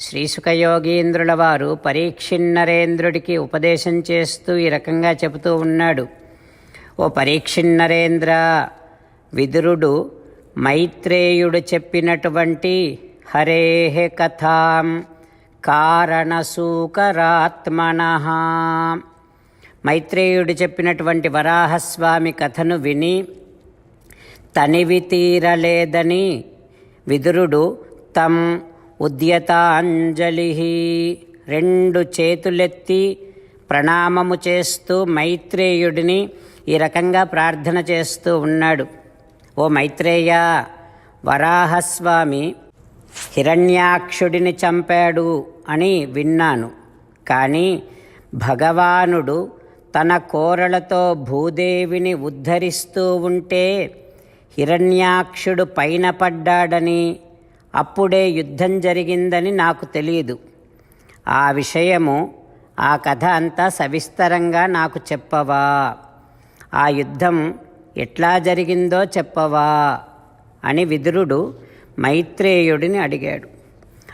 శ్రీసుఖయోగీంద్రుల వారు పరీక్షిన్నరేంద్రుడికి ఉపదేశం చేస్తూ ఈ రకంగా చెబుతూ ఉన్నాడు. ఓ పరీక్షిన్నరేంద్ర విదురుడు మైత్రేయుడు చెప్పినటువంటి హరేహ కథాం కారణసూకరాత్మన. మైత్రేయుడు చెప్పినటువంటి వరాహస్వామి కథను విని తనివి తీరలేదని విదురుడు తం ఉద్యతాంజలి. రెండు చేతులెత్తి ప్రణామము చేస్తూ మైత్రేయుడిని ఈ రకంగా ప్రార్థన చేస్తూ ఉన్నాడు. ఓ మైత్రేయ వరాహస్వామి హిరణ్యాక్షుడిని చంపాడు అని విన్నాను. కానీ భగవానుడు తన కోరలతో భూదేవిని ఉద్ధరిస్తూ ఉంటే హిరణ్యాక్షుడు పైన పడ్డాడని అప్పుడే యుద్ధం జరిగిందని నాకు తెలియదు ఆ విషయము ఆ కథ అంతా సవిస్తరంగా నాకు చెప్పవా. ఆ యుద్ధం ఎట్లా జరిగిందో చెప్పవా అని విదురుడు మైత్రేయుడిని అడిగాడు.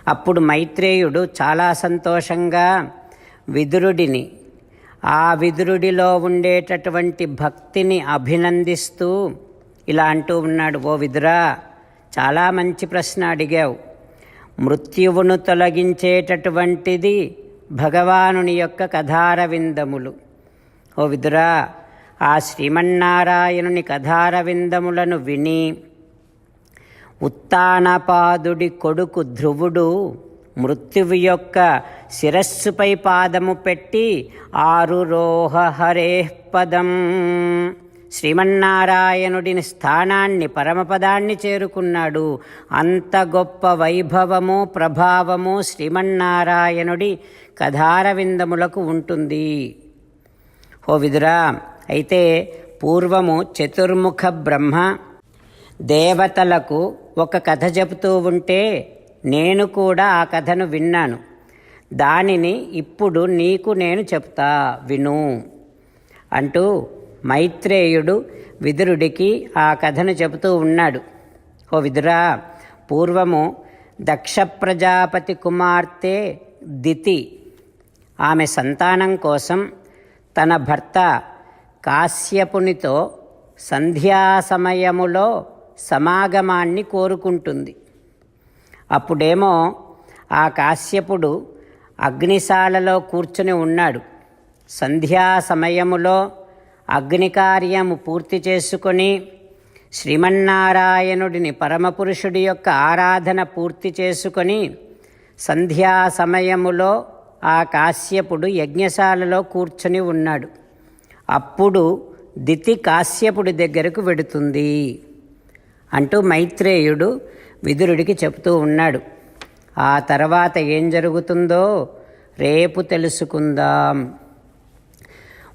అప్పుడు మైత్రేయుడు చాలా సంతోషంగా విదురుడిని ఆ విదురుడిలో ఉండేటటువంటి భక్తిని అభినందిస్తూ ఇలా అంటూ ఉన్నాడు ఓ విదురా చాలా మంచి ప్రశ్న అడిగావు. మృత్యువును తొలగించేటటువంటిది భగవానుని యొక్క కథారవిందములు. ఓ విదురా ఆ శ్రీమన్నారాయణుని కథారవిందములను విని ఉత్తానపాదుడి కొడుకు ధ్రువుడు మృత్యువు యొక్క శిరస్సుపై పాదము పెట్టి ఆరు రోహ హరే పదం శ్రీమన్నారాయణుడిని స్థానాన్ని పరమపదాన్ని చేరుకున్నాడు. అంత గొప్ప వైభవము ప్రభావము శ్రీమన్నారాయణుడి కథారవిందములకు ఉంటుంది. ఓ విదురా అయితే పూర్వము చతుర్ముఖ బ్రహ్మ దేవతలకు ఒక కథ చెబుతూ ఉంటే నేను కూడా ఆ కథను విన్నాను. దానిని ఇప్పుడు నీకు నేను చెప్తా విను అంటూ మైత్రేయుడు విదురుడికి ఆ కథను చెబుతూ ఉన్నాడు. ఓ విదురా పూర్వము దక్ష ప్రజాపతి కుమార్తె దితి. ఆమె సంతానం కోసం తన భర్త కాశ్యపునితో సంధ్యా సమయములో సమాగమాన్ని కోరుకుంటుంది. అప్పుడేమో ఆ కాశ్యపుడు అగ్నిశాలలో కూర్చుని ఉన్నాడు. సంధ్యా సమయములో అగ్నికార్యము పూర్తి చేసుకొని శ్రీమన్నారాయణుడిని పరమపురుషుడి యొక్క ఆరాధన పూర్తి చేసుకొని సంధ్యా సమయములో ఆ కాశ్యపుడు యజ్ఞశాలలో కూర్చుని ఉన్నాడు. అప్పుడు దితి కాశ్యపుడి దగ్గరకు వెడుతుంది అంటూ మైత్రేయుడు విదురుడికి చెబుతూ ఉన్నాడు. ఆ తర్వాత ఏం జరుగుతుందో రేపు తెలుసుకుందాం.